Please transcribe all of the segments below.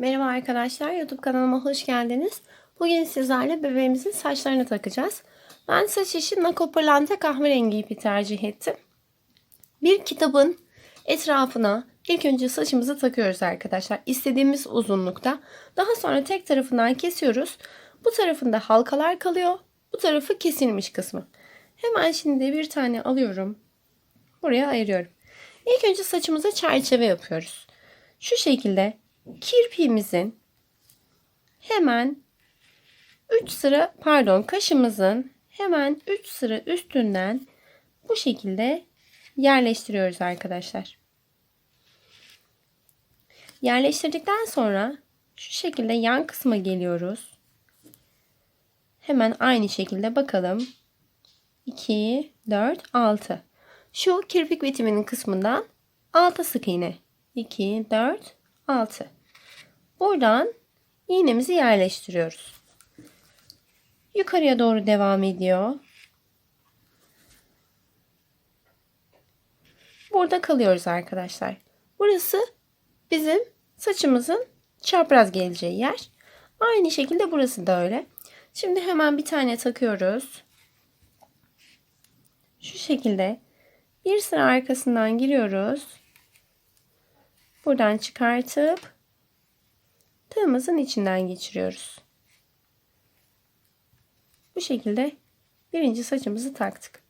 Merhaba arkadaşlar, YouTube kanalıma hoş geldiniz. Bugün sizlerle bebeğimizin saçlarını takacağız. Ben saç işi Naco Perlante kahverengi ipi tercih ettim. Bir kitabın etrafına ilk önce saçımızı takıyoruz arkadaşlar. İstediğimiz uzunlukta. Daha sonra tek tarafından kesiyoruz. Bu tarafında halkalar kalıyor. Bu tarafı kesilmiş kısmı. Hemen şimdi bir tane alıyorum. Buraya ayırıyorum. İlk önce saçımıza çerçeve yapıyoruz. Şu şekilde kirpiğimizin hemen 3 sıra pardon kaşımızın hemen 3 sıra üstünden bu şekilde yerleştiriyoruz arkadaşlar. Yerleştirdikten sonra şu şekilde yan kısma geliyoruz. Hemen aynı şekilde bakalım. 2, 4, 6. Şu kirpik bitiminin kısmından 6 sık iğne. 2, 4, 6. Buradan iğnemizi yerleştiriyoruz. Yukarıya doğru devam ediyor. Burada kalıyoruz arkadaşlar. Burası bizim saçımızın çapraz geleceği yer. Aynı şekilde burası da öyle. Şimdi hemen bir tane takıyoruz. Şu şekilde bir sıra arkasından giriyoruz. Buradan çıkartıp tığımızın içinden geçiriyoruz. Bu şekilde birinci saçımızı taktık.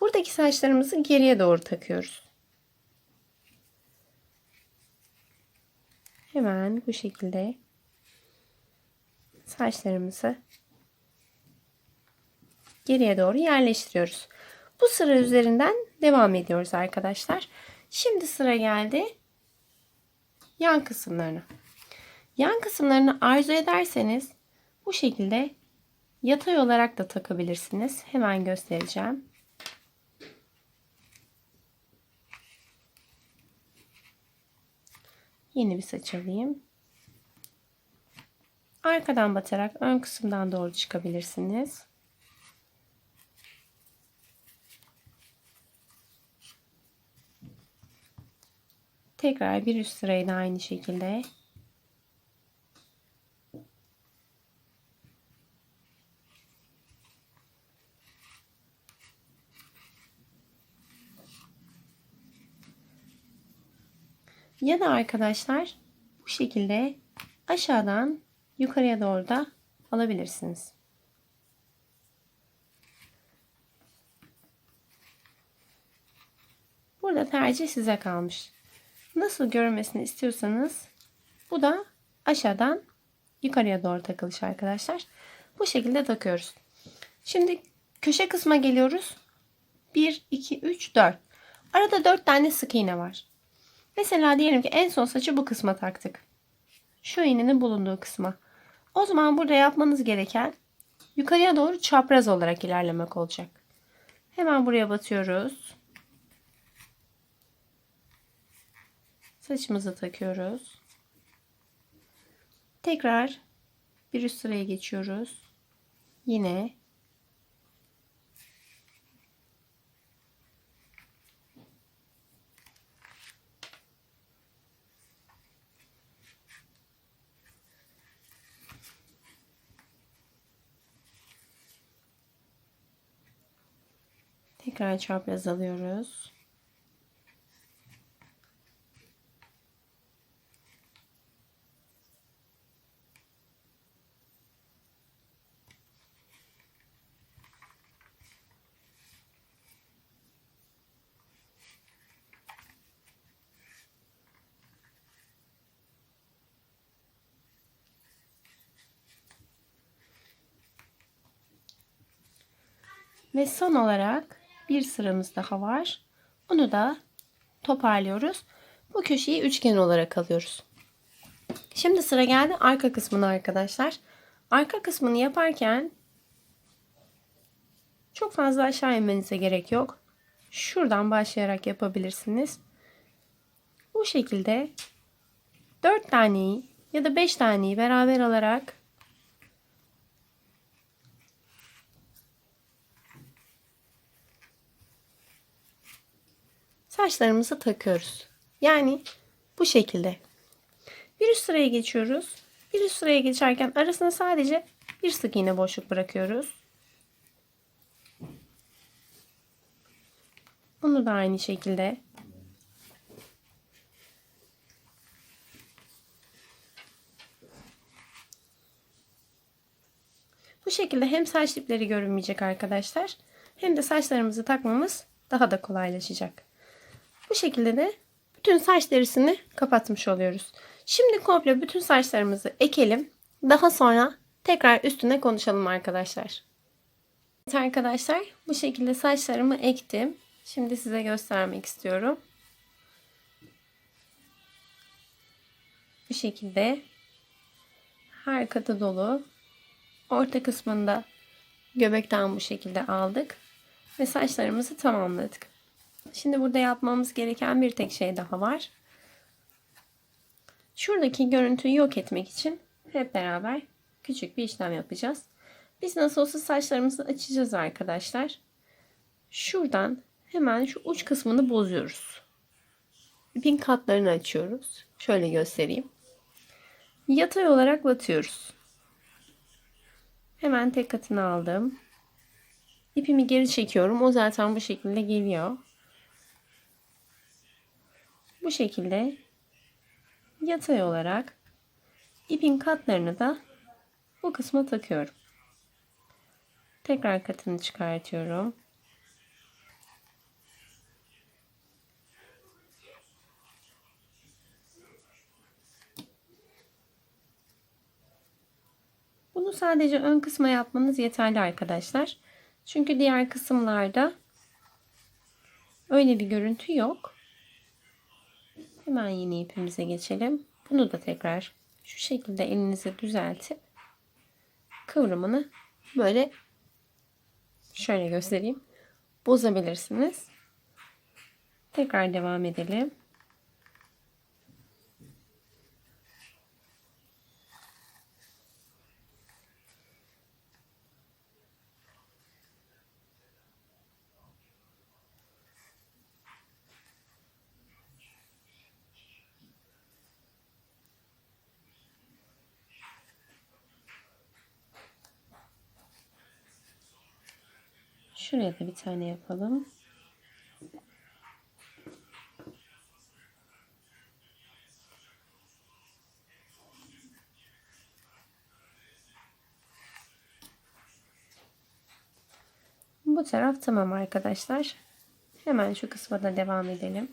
Buradaki saçlarımızı geriye doğru takıyoruz. Hemen bu şekilde saçlarımızı geriye doğru yerleştiriyoruz. Bu sıra üzerinden devam ediyoruz arkadaşlar. Şimdi sıra geldi yan kısımlarına. Yan kısımlarını arzu ederseniz bu şekilde yatay olarak da takabilirsiniz. Hemen göstereceğim. Yeni bir saç alayım. Arkadan batarak ön kısımdan doğru çıkabilirsiniz. Tekrar bir üst sırayı da aynı şekilde Ya da arkadaşlar bu şekilde aşağıdan yukarıya doğru da alabilirsiniz. Burada tercih size kalmış. Nasıl görünmesini istiyorsanız bu da aşağıdan yukarıya doğru takılış arkadaşlar. Bu şekilde takıyoruz. Şimdi köşe kısma geliyoruz. 1, 2, 3, 4. Arada 4 tane sık iğne var. Mesela diyelim ki en son saçı bu kısma taktık. Şu iğnenin bulunduğu kısma. O zaman burada yapmanız gereken yukarıya doğru çapraz olarak ilerlemek olacak. Hemen buraya batıyoruz. Saçımızı takıyoruz. Tekrar bir üst sıraya geçiyoruz. Yine Tekrar çapraz alıyoruz. Ve son olarak bir sıramız daha var. Onu da toparlıyoruz. Bu köşeyi üçgen olarak alıyoruz. Şimdi sıra geldi arka kısmına arkadaşlar. Arka kısmını yaparken çok fazla aşağı inmenize gerek yok. Şuradan başlayarak yapabilirsiniz. Bu şekilde 4 taneyi ya da 5 taneyi beraber alarak saçlarımızı takıyoruz. Yani bu şekilde. Bir üst sıraya geçiyoruz. Bir üst sıraya geçerken arasına sadece bir sık iğne boşluk bırakıyoruz. Bunu da aynı şekilde Bu şekilde hem saç dipleri görünmeyecek arkadaşlar hem de saçlarımızı takmamız daha da kolaylaşacak. Bu şekilde de bütün saç derisini kapatmış oluyoruz. Şimdi komple bütün saçlarımızı ekelim. Daha sonra tekrar üstüne konuşalım arkadaşlar. Evet arkadaşlar bu şekilde saçlarımı ektim. Şimdi size göstermek istiyorum. Bu şekilde her katı dolu. Orta kısmında göbekten bu şekilde aldık. Ve saçlarımızı tamamladık. Şimdi burada yapmamız gereken bir tek şey daha var. Şuradaki görüntüyü yok etmek için hep beraber küçük bir işlem yapacağız. Biz nasıl olsa saçlarımızı açacağız arkadaşlar. Şuradan hemen şu uç kısmını bozuyoruz. İpin katlarını açıyoruz. Şöyle göstereyim. Yatay olarak batıyoruz. Hemen tek katını aldım. İpimi geri çekiyorum. O zaten bu şekilde geliyor. Bu şekilde yatay olarak ipin katlarını da bu kısma takıyorum. Tekrar katını çıkartıyorum. Bunu sadece ön kısma yapmanız yeterli arkadaşlar. Çünkü diğer kısımlarda öyle bir görüntü yok. Hemen yeni ipimize geçelim. Bunu da tekrar şu şekilde elinize düzeltip kıvrımını böyle şöyle göstereyim. Bozabilirsiniz. Tekrar devam edelim. Şuraya da bir tane yapalım. Bu taraf tamam arkadaşlar. Hemen şu kısma da devam edelim.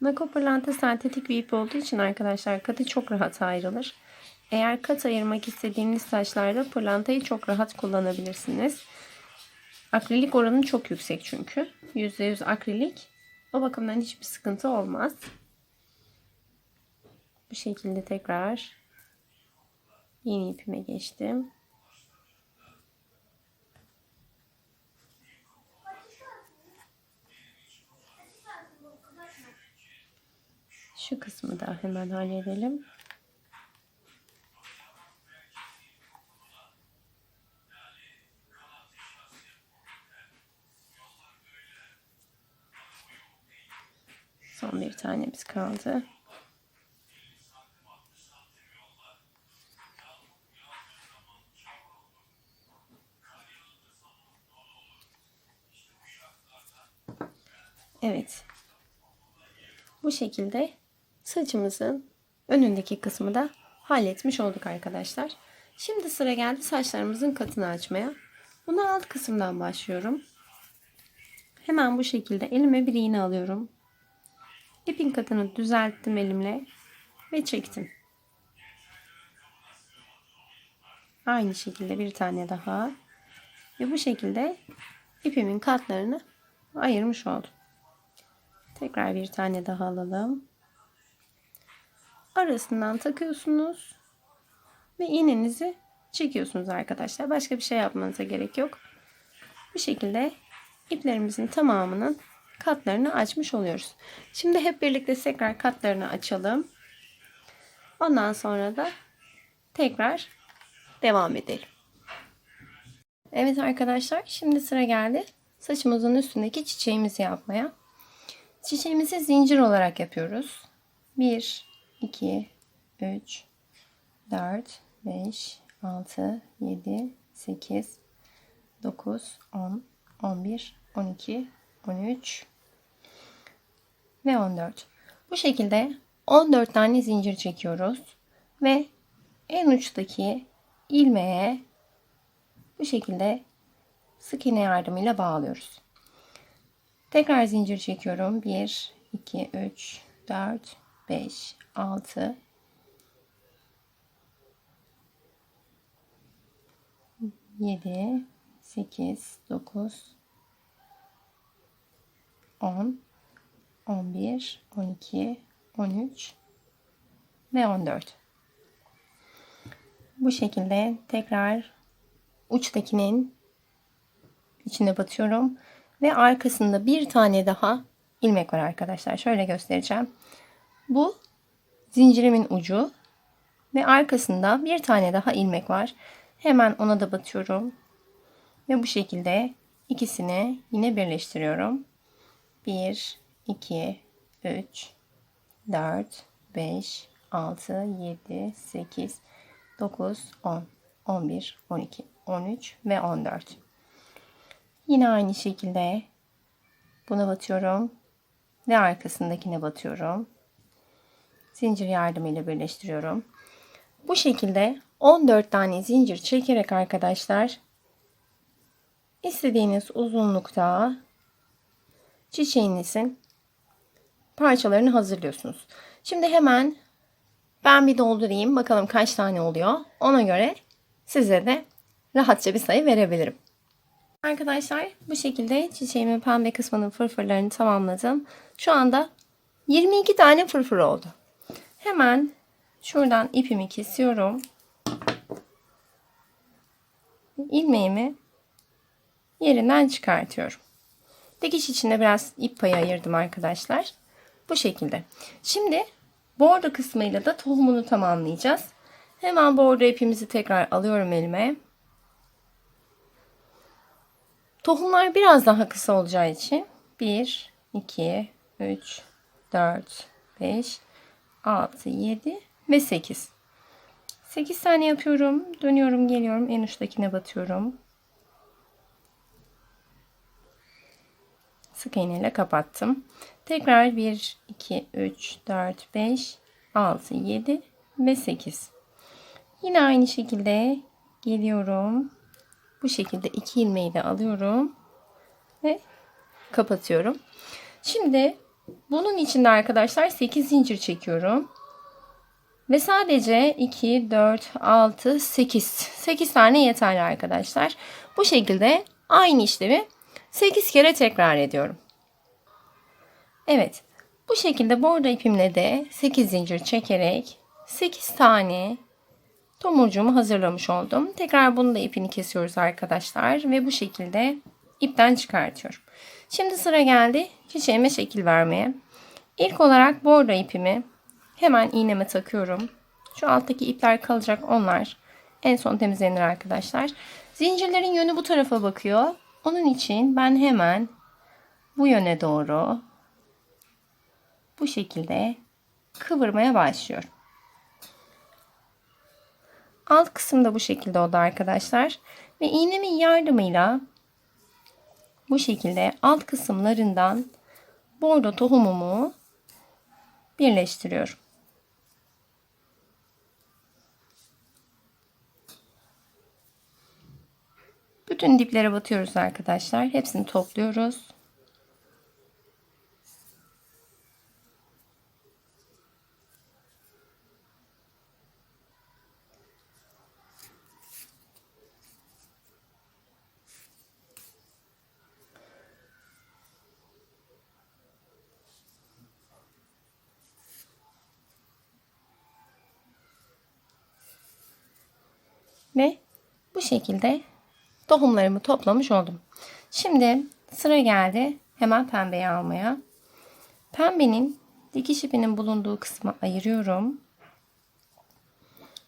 Nako pırlanta sentetik bir ip olduğu için arkadaşlar katı çok rahat ayrılır. Eğer kat ayırmak istediğiniz saçlarda pırlantayı çok rahat kullanabilirsiniz. Akrilik oranı çok yüksek çünkü. %100 akrilik. O bakımdan hiçbir sıkıntı olmaz. Bu şekilde tekrar yeni ipime geçtim. Şu kısmı da hemen halledelim. Son bir tanemiz kaldı. Evet. Bu şekilde saçımızın önündeki kısmı da halletmiş olduk arkadaşlar. Şimdi sıra geldi saçlarımızın katını açmaya. Bunu alt kısımdan başlıyorum. Hemen bu şekilde elime bir iğne alıyorum. İpin katını düzelttim elimle ve çektim. Aynı şekilde bir tane daha. Ve bu şekilde ipimin katlarını ayırmış oldum. Tekrar bir tane daha alalım. Arasından takıyorsunuz ve iğnenizi çekiyorsunuz arkadaşlar. Başka bir şey yapmanıza gerek yok. Bu şekilde iplerimizin tamamının katlarını açmış oluyoruz. Şimdi hep birlikte tekrar katlarını açalım. Ondan sonra da tekrar devam edelim. Evet arkadaşlar şimdi sıra geldi saçımızın üstündeki çiçeğimizi yapmaya. Çiçeğimizi zincir olarak yapıyoruz. 1, 2, 3, 4, 5, 6, 7, 8, 9, 10, 11, 12, 13 ve 14. Bu şekilde 14 tane zincir çekiyoruz ve en uçtaki ilmeğe bu şekilde sık iğne yardımıyla bağlıyoruz. Tekrar zincir çekiyorum. 1, 2, 3, 4, 5, 6, 7, 8, 9, 10, 11, 12, 13 ve 14. Bu şekilde tekrar uçtakinin içine batıyorum. Ve arkasında bir tane daha ilmek var arkadaşlar. Şöyle göstereceğim. Bu zincirimin ucu ve arkasında bir tane daha ilmek var. Hemen ona da batıyorum. Ve bu şekilde ikisini yine birleştiriyorum. 1, 2, 3, 4, 5, 6, 7, 8, 9, 10, 11, 12, 13 ve 14. Yine aynı şekilde buna batıyorum ve arkasındakine batıyorum. Zincir yardımıyla birleştiriyorum. Bu şekilde 14 tane zincir çekerek arkadaşlar istediğiniz uzunlukta çiçeğinizin parçalarını hazırlıyorsunuz. Şimdi hemen ben bir doldurayım. Bakalım kaç tane oluyor. Ona göre size de rahatça bir sayı verebilirim. Arkadaşlar bu şekilde çiçeğimin pembe kısmının fırfırlarını tamamladım. Şu anda 22 tane fırfır oldu. Hemen şuradan ipimi kesiyorum. ilmeğimi yerinden çıkartıyorum. Dikiş içinde biraz ip payı ayırdım arkadaşlar. Bu şekilde. Şimdi bordo kısmıyla da tohumunu tamamlayacağız. Hemen bordo ipimizi tekrar alıyorum elime. Tohumlar biraz daha kısa olacağı için 1, 2, 3, 4, 5, 6, 7 ve 8. 8 tane yapıyorum. Dönüyorum geliyorum. En uçtakine batıyorum. Sık iğne ile kapattım. Tekrar 1, 2, 3, 4, 5, 6, 7 ve 8. Yine aynı şekilde geliyorum. Bu şekilde iki ilmeği de alıyorum ve kapatıyorum. Şimdi bunun içinde arkadaşlar 8 zincir çekiyorum. Ve sadece 2, 4, 6, 8. 8 tane yeterli arkadaşlar. Bu şekilde aynı işlemi 8 kere tekrar ediyorum. Evet. Bu şekilde bordo ipimle de 8 zincir çekerek 8 tane tomurcuğumu hazırlamış oldum. Tekrar bunu da ipini kesiyoruz arkadaşlar. Ve bu şekilde ipten çıkartıyorum. Şimdi sıra geldi çiçeğime şekil vermeye. İlk olarak bordo ipimi hemen iğneme takıyorum. Şu alttaki ipler kalacak onlar. En son temizlenir arkadaşlar. Zincirlerin yönü bu tarafa bakıyor. Onun için ben hemen bu yöne doğru bu şekilde kıvırmaya başlıyorum. Alt kısımda bu şekilde oldu arkadaşlar. Ve iğnemin yardımıyla bu şekilde alt kısımlarından bordo tohumumu birleştiriyorum. Bütün diplere batıyoruz arkadaşlar. Hepsini topluyoruz. Ve bu şekilde tohumlarımı toplamış oldum. Şimdi sıra geldi hemen pembeyi almaya. Pembenin dikiş ipinin bulunduğu kısmı ayırıyorum.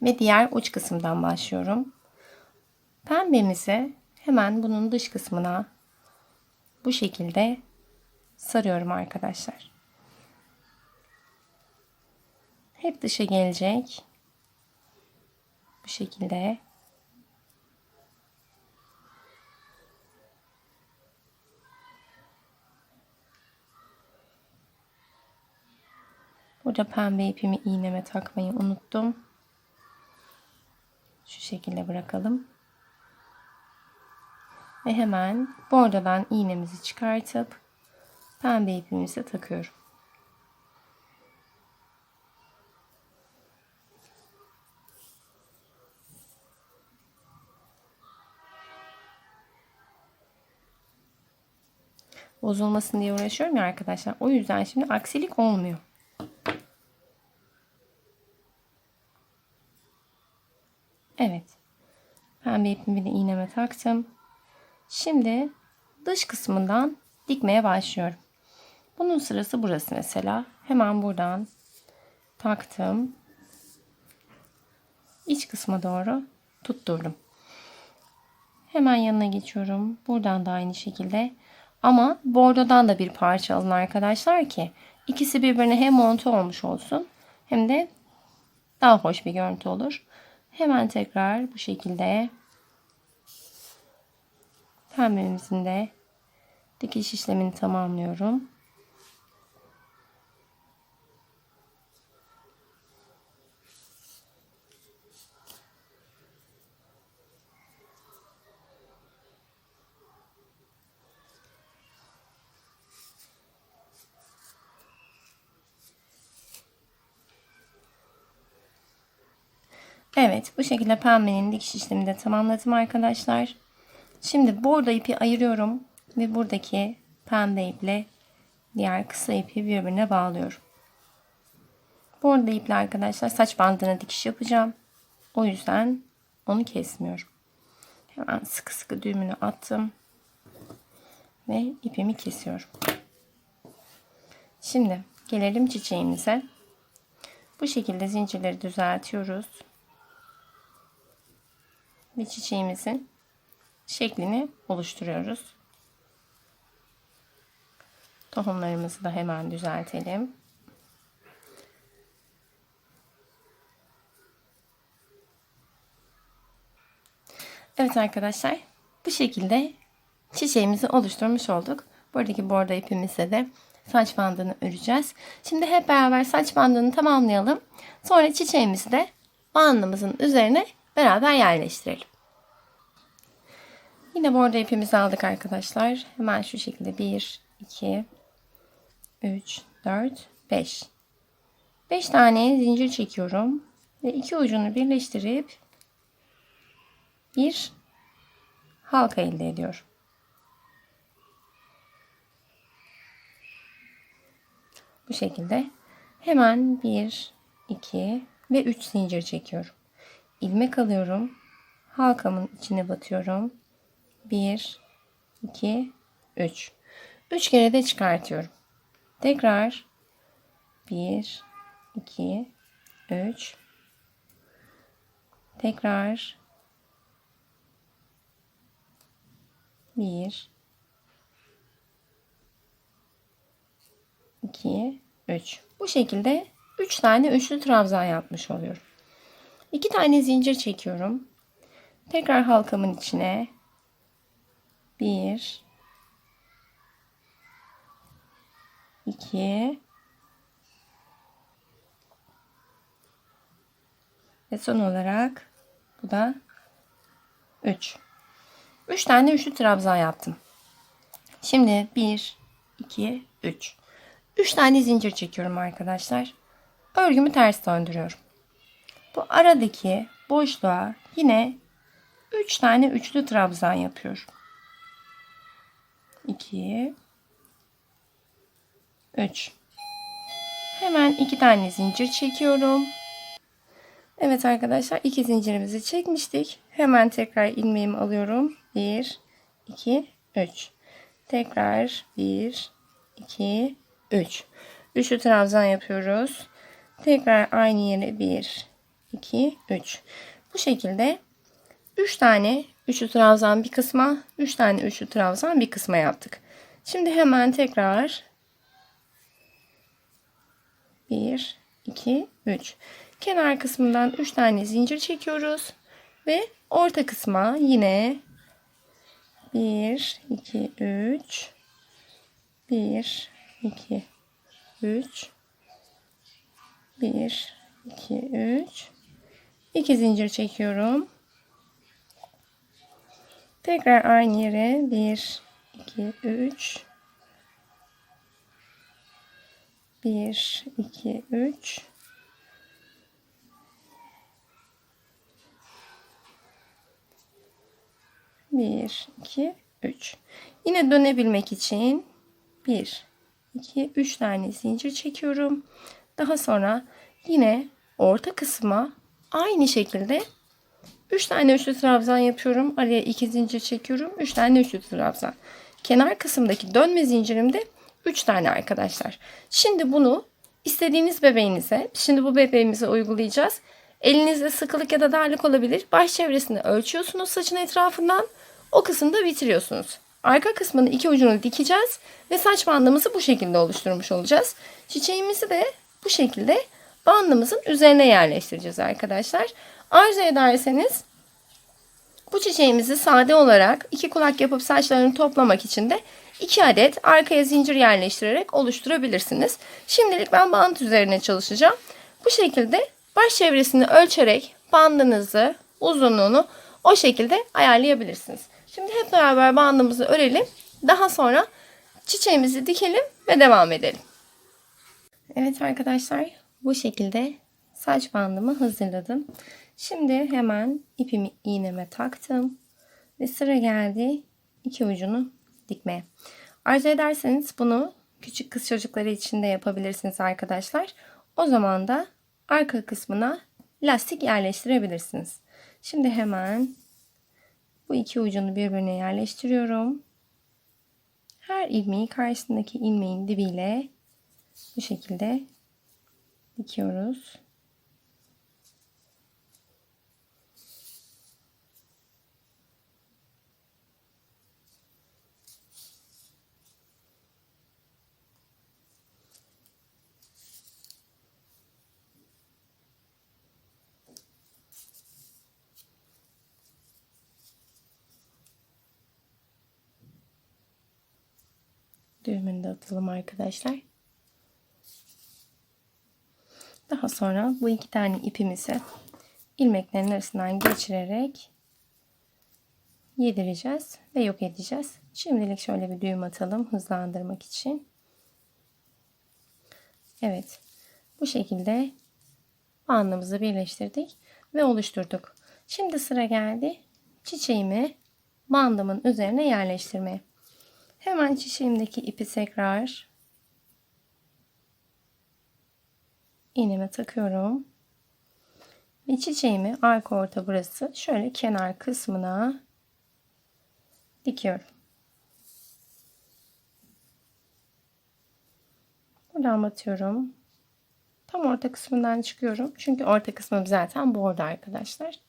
Ve diğer uç kısımdan başlıyorum. Pembemizi hemen bunun dış kısmına bu şekilde sarıyorum arkadaşlar. Hep dışa gelecek. Bu şekilde. Burada pembe ipimi iğneme takmayı unuttum. Şu şekilde bırakalım. Ve hemen bordadan iğnemizi çıkartıp pembe ipimizi takıyorum. Bozulmasın diye uğraşıyorum ya arkadaşlar. O yüzden şimdi aksilik olmuyor. Evet. Pembe ipimi de iğneme taktım. Şimdi dış kısmından dikmeye başlıyorum. Bunun sırası burası mesela. Hemen buradan taktım. İç kısma doğru tutturdum. Hemen yanına geçiyorum. Buradan da aynı şekilde. Ama bordodan da bir parça alın arkadaşlar ki ikisi birbirine hem monte olmuş olsun hem de daha hoş bir görüntü olur. Hemen tekrar bu şekilde pembemizin de dikiş işlemini tamamlıyorum. Evet bu şekilde pembenin dikiş işlemini de tamamladım arkadaşlar. Şimdi bordo ipi ayırıyorum ve buradaki pembe iple diğer kısa ipi birbirine bağlıyorum. Bordo iple arkadaşlar saç bandına dikiş yapacağım. O yüzden onu kesmiyorum. Hemen sıkı sıkı düğümünü attım. Ve ipimi kesiyorum. Şimdi gelelim çiçeğimize. Bu şekilde zincirleri düzeltiyoruz ve çiçeğimizin şeklini oluşturuyoruz. Tohumlarımızı da hemen düzeltelim. Evet arkadaşlar bu şekilde çiçeğimizi oluşturmuş olduk. Buradaki bordo ipimizle de saç bandını öreceğiz. Şimdi hep beraber saç bandını tamamlayalım. Sonra çiçeğimizi de bandımızın üzerine beraber yerleştirelim. Yine bordo ipimizi aldık arkadaşlar. Hemen şu şekilde 1, 2, 3, 4, 5. 5 tane zincir çekiyorum. Ve iki ucunu birleştirip bir halka elde ediyorum. Bu şekilde hemen 1, 2 ve 3 zincir çekiyorum. İlmek alıyorum. Halkamın içine batıyorum. 1, 2, 3. 3 kere de çıkartıyorum. Tekrar 1, 2, 3. Tekrar 1, 2, 3. Bu şekilde 3 tane üçlü trabzan yapmış oluyorum. 2 tane zincir çekiyorum. Tekrar halkamın içine bir, iki ve son olarak bu da üç. Üç tane üçlü trabzan yaptım. Şimdi bir, iki, üç. Üç tane zincir çekiyorum arkadaşlar. Örgümü ters döndürüyorum. Bu aradaki boşluğa yine 3 tane üçlü trabzan yapıyorum. 2 3 Hemen iki tane zincir çekiyorum. Evet arkadaşlar iki zincirimizi çekmiştik. Hemen tekrar ilmeğimi alıyorum. 1 2 3. Tekrar 1, 2, 3. Üçlü trabzan yapıyoruz. Tekrar aynı yere 1, 2, 3. Bu şekilde 3 tane üçlü trabzan bir kısma, 3 tane üçlü trabzan bir kısma yaptık. Şimdi hemen tekrar 1, 2, 3. Kenar kısmından 3 tane zincir çekiyoruz. Ve orta kısma yine 1, 2, 3, 1, 2, 3, 1, 2, 3, 2 zincir çekiyorum. Tekrar aynı yere 1, 2, 3, 1, 2, 3, Bir, iki, üç. Yine dönebilmek için bir, iki, üç tane zincir çekiyorum. Daha sonra yine orta kısma aynı şekilde 3 tane üçlü trabzan yapıyorum. Araya 2 zincir çekiyorum. 3 tane üçlü trabzan. Kenar kısımdaki dönme zincirimde 3 tane arkadaşlar. Şimdi bunu istediğiniz bebeğinize, şimdi bu bebeğimize uygulayacağız. Elinizde sıkılık ya da darlık olabilir. Baş çevresini ölçüyorsunuz saçın etrafından. O kısımda bitiriyorsunuz. Arka kısmını iki ucunu dikeceğiz ve saç bandımızı bu şekilde oluşturmuş olacağız. Çiçeğimizi de bu şekilde bandımızın üzerine yerleştireceğiz arkadaşlar. Arzu ederseniz bu çiçeğimizi sade olarak iki kulak yapıp saçlarını toplamak için de 2 adet arkaya zincir yerleştirerek oluşturabilirsiniz. Şimdilik ben bant üzerine çalışacağım. Bu şekilde baş çevresini ölçerek bandınızı, uzunluğunu o şekilde ayarlayabilirsiniz. Şimdi hep beraber bandımızı örelim. Daha sonra çiçeğimizi dikelim ve devam edelim. Evet arkadaşlar bu şekilde saç bandımı hazırladım. Şimdi hemen ipimi iğneme taktım. Ve sıra geldi iki ucunu dikmeye. Arzu ederseniz bunu küçük kız çocukları için de yapabilirsiniz arkadaşlar. O zaman da arka kısmına lastik yerleştirebilirsiniz. Şimdi hemen bu iki ucunu birbirine yerleştiriyorum. Her ilmeği karşısındaki ilmeğin dibiyle bu şekilde dikiyoruz. Düğümünü de atalım arkadaşlar. Daha sonra bu iki tane ipimizi ilmeklerin arasından geçirerek yedireceğiz ve yok edeceğiz. Şimdilik şöyle bir düğüm atalım hızlandırmak için. Evet. Bu şekilde bandımızı birleştirdik ve oluşturduk. Şimdi sıra geldi çiçeğimi bandımın üzerine yerleştirmeye. Hemen çiçeğimdeki ipi tekrar iğneme takıyorum. Ve çiçeğimi arka orta burası şöyle kenar kısmına dikiyorum. Buradan batıyorum. Tam orta kısmından çıkıyorum. Çünkü orta kısmım zaten bordo arkadaşlar.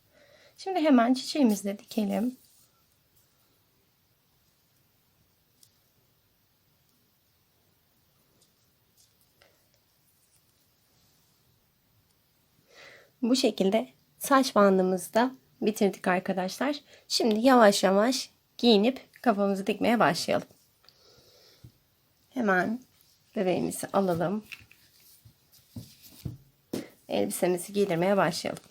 Şimdi hemen çiçeğimizi de dikelim. Bu şekilde saç bandımızı da bitirdik arkadaşlar. Şimdi yavaş yavaş giyinip kafamızı dikmeye başlayalım. Hemen bebeğimizi alalım. Elbisemizi giydirmeye başlayalım.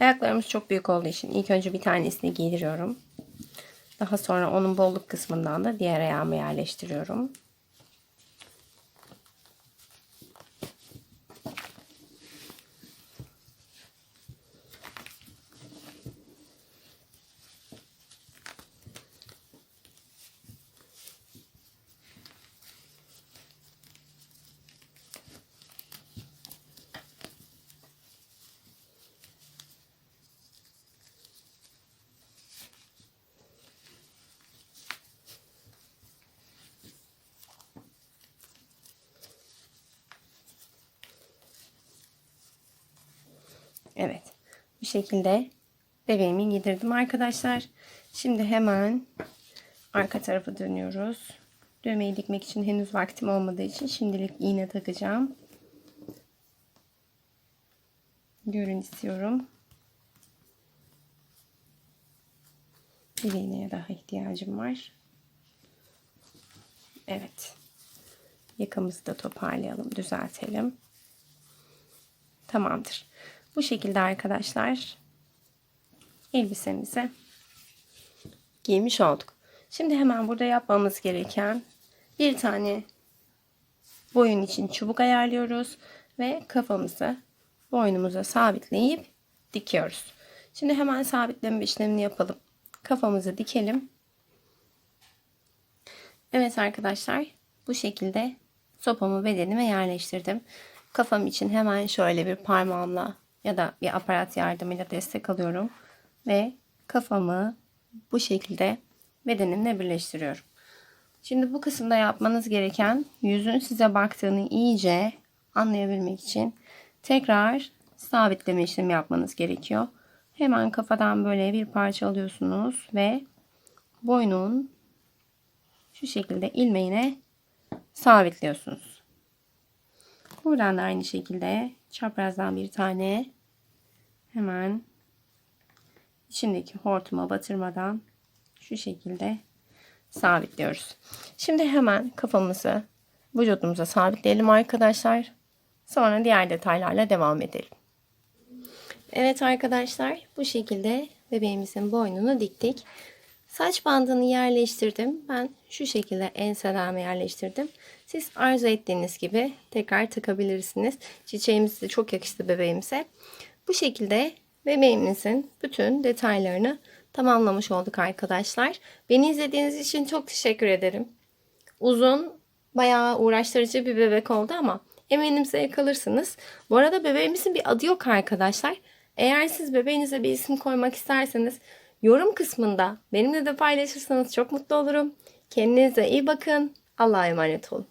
Ayaklarımız çok büyük olduğu için ilk önce bir tanesini giydiriyorum. Daha sonra onun bolluk kısmından da diğer ayağımı yerleştiriyorum. Evet. Bu şekilde bebeğimi giydirdim arkadaşlar. Şimdi hemen arka tarafa dönüyoruz. Düğmeyi dikmek için henüz vaktim olmadığı için şimdilik iğne takacağım. Görün istiyorum. Bir iğneye daha ihtiyacım var. Evet. Yakamızı da toparlayalım, düzeltelim. Tamamdır. Bu şekilde arkadaşlar elbisemizi giymiş olduk. Şimdi hemen burada yapmamız gereken bir tane boyun için çubuk ayarlıyoruz ve kafamızı boynumuza sabitleyip dikiyoruz. Şimdi hemen sabitleme işlemini yapalım. Kafamızı dikelim. Evet arkadaşlar bu şekilde sopamı bedenime yerleştirdim. Kafam için hemen şöyle bir parmağımla ya da bir aparat yardımıyla destek alıyorum. Ve kafamı bu şekilde bedenimle birleştiriyorum. Şimdi bu kısımda yapmanız gereken yüzün size baktığını iyice anlayabilmek için tekrar sabitleme işlemi yapmanız gerekiyor. Hemen kafadan böyle bir parça alıyorsunuz ve boynun şu şekilde ilmeğine sabitliyorsunuz. Buradan da aynı şekilde çaprazdan bir tane hemen içindeki hortuma batırmadan şu şekilde sabitliyoruz. Şimdi hemen kafamızı vücudumuza sabitleyelim arkadaşlar. Sonra diğer detaylarla devam edelim. Evet arkadaşlar bu şekilde bebeğimizin boynunu diktik. Saç bandını yerleştirdim. Ben şu şekilde enselerime yerleştirdim. Siz arzu ettiğiniz gibi tekrar takabilirsiniz. Çiçeğimiz de çok yakıştı bebeğimize. Bu şekilde bebeğimizin bütün detaylarını tamamlamış olduk arkadaşlar. Beni izlediğiniz için çok teşekkür ederim. Uzun, bayağı uğraştırıcı bir bebek oldu ama eminim zevk alırsınız. Bu arada bebeğimizin bir adı yok arkadaşlar. Eğer siz bebeğinize bir isim koymak isterseniz yorum kısmında benimle de paylaşırsanız çok mutlu olurum. Kendinize iyi bakın. Allah'a emanet olun.